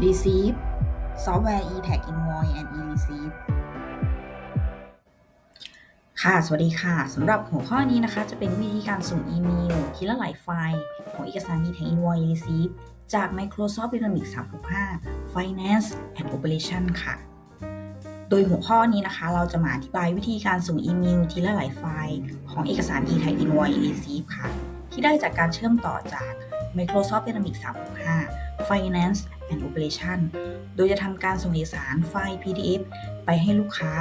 receive software e-tag invoice and e-receive ค่ะ สวัสดีค่ะ สำหรับหัวข้อนี้นะคะ จะเป็นวิธีการส่งอีเมลทีละหลายไฟล์ ของเอกสาร e-tag invoice receive จาก Microsoft Dynamics 365 Finance and Operation ค่ะ โดยหัวข้อนี้นะคะ เราจะมาอธิบายวิธีการส่งอีเมลทีละหลายไฟล์ ของเอกสาร e-tag invoice receive ค่ะ ที่ได้จากการเชื่อมต่อจาก Microsoft Dynamics 365 Finance and Operation โดยจะทำการส่งเอกสารไฟล์ PDF ไปให้ลูกค้า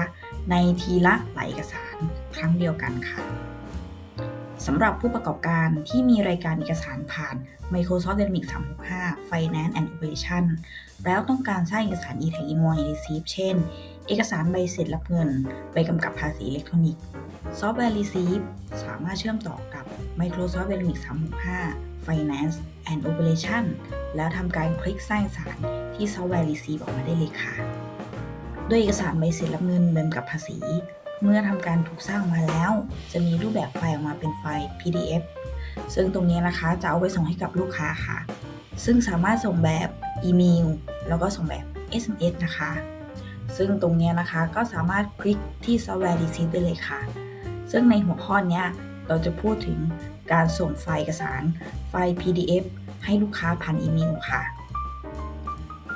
ในทีละหลายเอกสารครั้งเดียวกันค่ะสำหรับผู้ประกอบการที่มีรายการเอกสารผ่าน Microsoft Dynamics 365 Finance and Operation แล้วต้องการสร้างเอกสาร e-tag invoice receipt เช่น เอกสารใบเสร็จรับเงิน ใบกำกับภาษีอิเล็กทรอนิกส์ ซอฟต์แวร์ Receive สามารถเชื่อมต่อกับ Microsoft Dynamics 365 Finance and Operation แล้วทำการคลิกสร้างเอกสารที่ซอฟต์แวร์ Receive ออกมาได้เลยค่ะ โดยเอกสารใบเสร็จรับเงินใบกำกับภาษี เมื่อทำการถูกสร้างมาแล้ว จะมีรูปแบบไฟล์ออกมาเป็นไฟล์ PDF ซึ่งตรงนี้นะคะจะเอาไปส่งให้กับลูกค้าค่ะ ซึ่งสามารถส่งแบบอีเมล แล้วก็ส่งแบบ SMS นะคะ ซึ่งตรงนี้นะคะก็สามารถคลิกที่ซอฟต์แวร์ Receive ได้เลยค่ะ ซึ่งในหัวข้อนี้เราจะพูดถึงการส่งไฟล์เอกสาร ไฟล์ PDF ให้ลูกค้าผ่านอีเมลค่ะ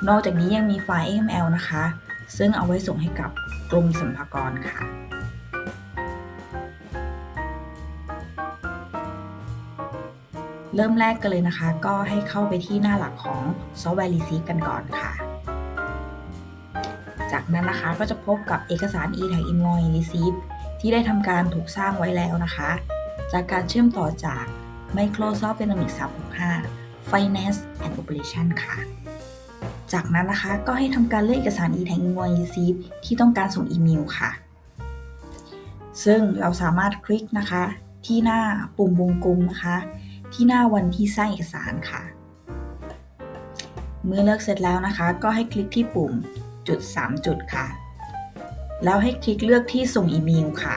นอกจากนี้ยังมีไฟล์ XML นะคะ ซึ่งเอาไว้ส่งให้กับกรมสรรพากรค่ะเริ่มแรกกันเลยนะคะ ก็ให้เข้าไปที่หน้าหลักของซอฟต์แวร์ Receive กันก่อนค่ะ จากนั้นนะคะก็จะพบกับเอกสาร e-tag invoice receipt ที่ได้ทำการถูกสร้างไว้แล้วนะคะ จากการเชื่อมต่อจาก Microsoft Dynamics 365 Finance and Operation ค่ะ จากนั้นนะคะก็ให้ทำการเลือกเอกสาร e-tag invoice receipt ที่ต้องการส่งอีเมลค่ะ ซึ่งเราสามารถคลิกนะคะ ที่หน้าปุ่มวงกลมนะคะ ที่หน้าวันที่สร้างเอกสารค่ะ เมื่อเลือกเสร็จแล้วนะคะ ก็ให้คลิกที่ปุ่ม จุด 3 จุดค่ะ แล้วให้คลิกเลือกที่ส่งอีเมลค่ะ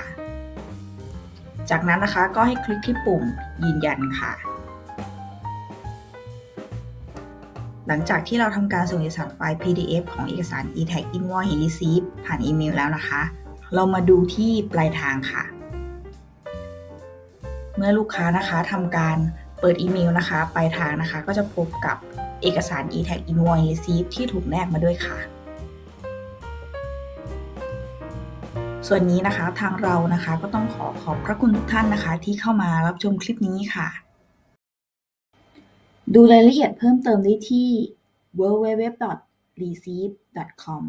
จากนั้นนะคะก็ให้คลิกที่ปุ่มยืนยันค่ะ หลังจากที่เราทำการส่งเอกสารไฟล์ PDF ของเอกสาร e-tag invoice receive ผ่านอีเมลแล้วนะคะ เรามาดูที่ปลายทางค่ะ เมื่อลูกค้านะคะทำการเปิดอีเมลนะคะ ปลายทางนะคะ ก็จะพบกับเอกสาร e-tag invoice receive ที่ถูกแนบมาด้วยค่ะ ส่วนนี้นะคะทางเรานะคะก็ต้องขอขอบพระคุณทุกท่านนะคะ ที่เข้ามารับชมคลิปนี้ค่ะ ดูรายละเอียดเพิ่มเติมได้ที่ www.receive.com